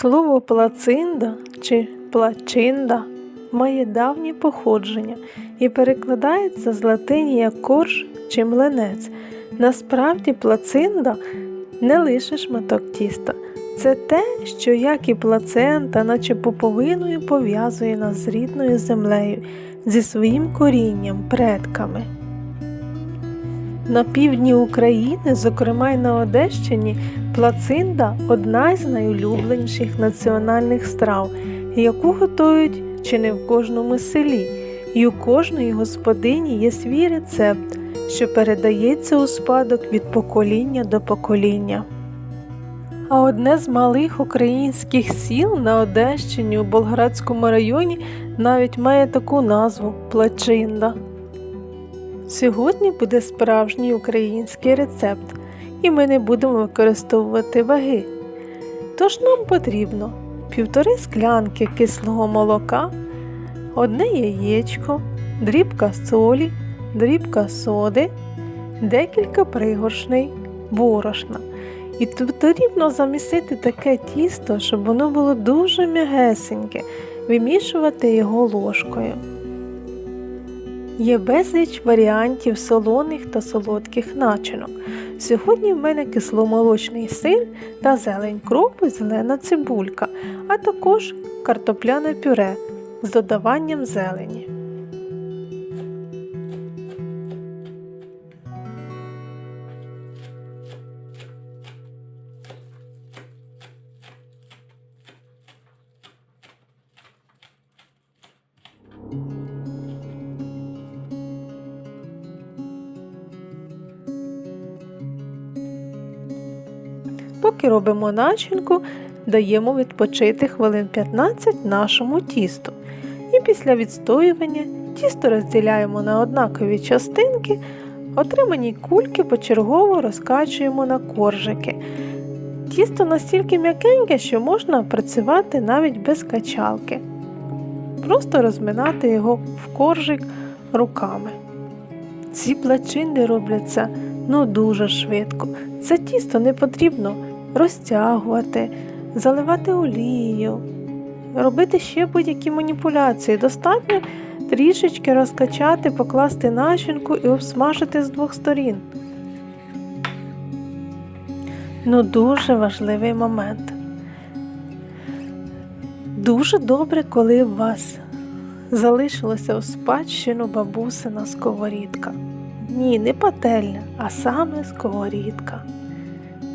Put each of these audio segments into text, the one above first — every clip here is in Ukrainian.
Слово плацинда чи плачинда має давнє походження і перекладається з латині як корж чи млинець. Насправді плацинда не лише шматок тіста. Це те, що як і плацента, наче поповиною пов'язує нас з рідною землею, зі своїм корінням, предками. На півдні України, зокрема й на Одещині, плацинда одна з найулюбленіших національних страв, яку готують чи не в кожному селі, і у кожної господині є свій рецепт, що передається у спадок від покоління до покоління. А одне з малих українських сіл на Одещині у Болградському районі навіть має таку назву Плачинда. Сьогодні буде справжній український рецепт, і ми не будемо використовувати ваги. Тож нам потрібно півтори склянки кислого молока, одне яєчко, дрібка солі, дрібка соди, декілька пригоршней борошна. І тут потрібно замісити таке тісто, щоб воно було дуже м'ягесеньке, вимішувати його ложкою. Є безліч варіантів солоних та солодких начинок. Сьогодні в мене кисломолочний сир та зелень кропу і зелена цибулька, а також картопляне пюре з додаванням зелені. Поки робимо начинку, даємо відпочити хвилин 15 нашому тісту. І після відстоювання тісто розділяємо на однакові частинки, отримані кульки почергово розкачуємо на коржики. Тісто настільки м'якеньке, що можна працювати навіть без качалки. Просто розминати його в коржик руками. Ці плачинди робляться ну дуже швидко. Це тісто не потрібно розтягувати, заливати олією, робити ще будь-які маніпуляції. Достатньо трішечки розкачати, покласти начинку і обсмажити з двох сторін. Ну, дуже важливий момент. Дуже добре, коли у вас залишилася у спадщину бабусина сковорідка. Ні, не пательня, а саме сковорідка.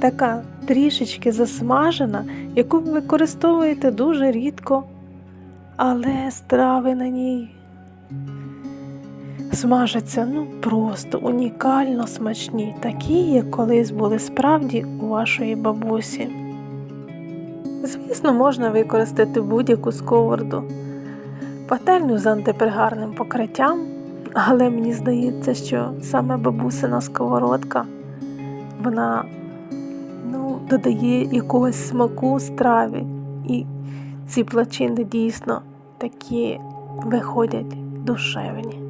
Така трішечки засмажена, яку ви використовуєте дуже рідко, але страви на ній смажаться ну просто унікально смачні, такі, як колись були справді у вашої бабусі. Звісно, можна використати будь-яку сковороду, пательню з антипригарним покриттям, але мені здається, що саме бабусина сковородка, вона ну, додає якогось смаку страві. І ці плачини дійсно такі виходять душевні.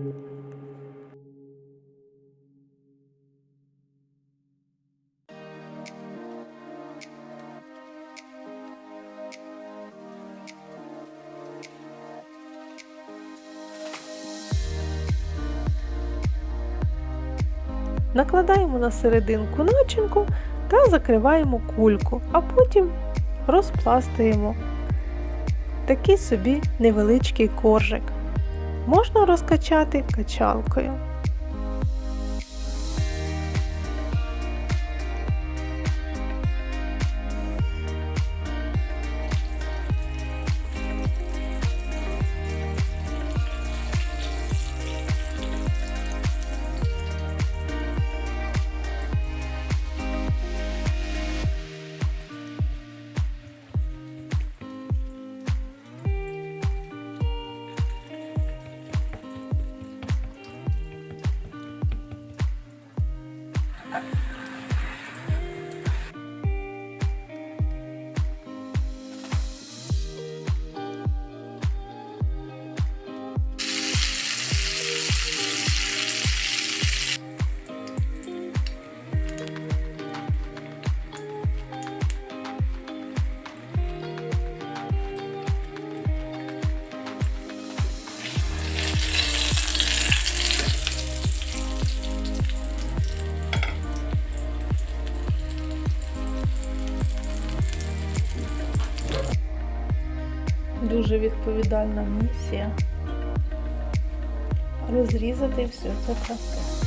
Накладаємо на серединку начинку та закриваємо кульку, а потім розпластуємо такий собі невеличкий коржик. Можна розкачати качалкою. Yeah. Дуже відповідальна місія. Розрізати всю цю красу.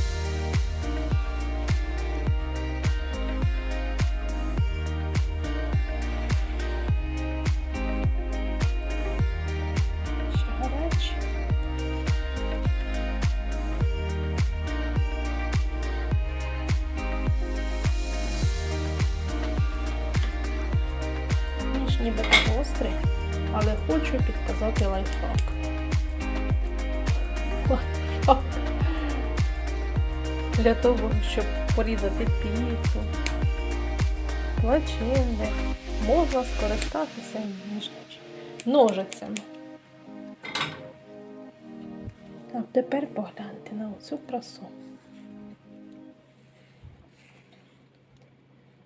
Ніби не гострий, але хочу підказати лайфхак. Лайфхак. Для того, щоб порізати піцу, плачинник, можна скористатися ножицями. А тепер погляньте на оцю красу.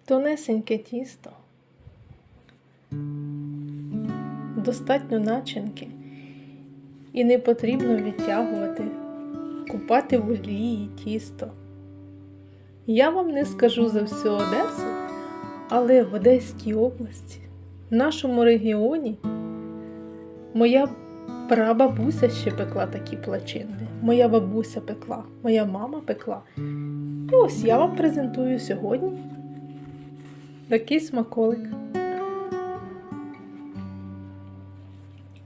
Тонесеньке тісто. Достатньо начинки. І не потрібно відтягувати, купати в олії тісто. Я вам не скажу за всю Одесу, але в Одеській області, в нашому регіоні, моя прабабуся ще пекла такі плачинди. Моя бабуся пекла, моя мама пекла. І ось я вам презентую сьогодні такий смаколик.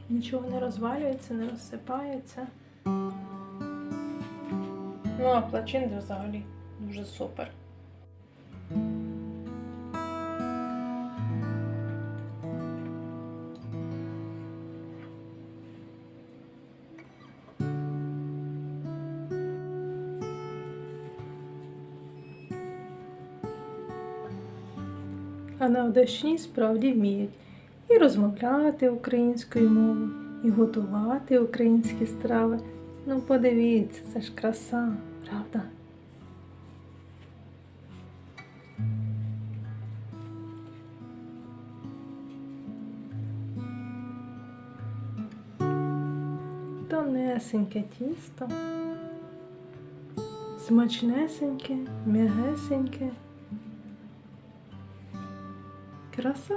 Нічого не розвалюється, не розсипається. Ну, а плачинди взагалі дуже супер. А на Одещині справді вміють і розмовляти українською мовою, і готувати українські страви. Ну, подивіться, це ж краса, правда? Тонесеньке тісто, смачнесеньке, м'ягесеньке. Краса.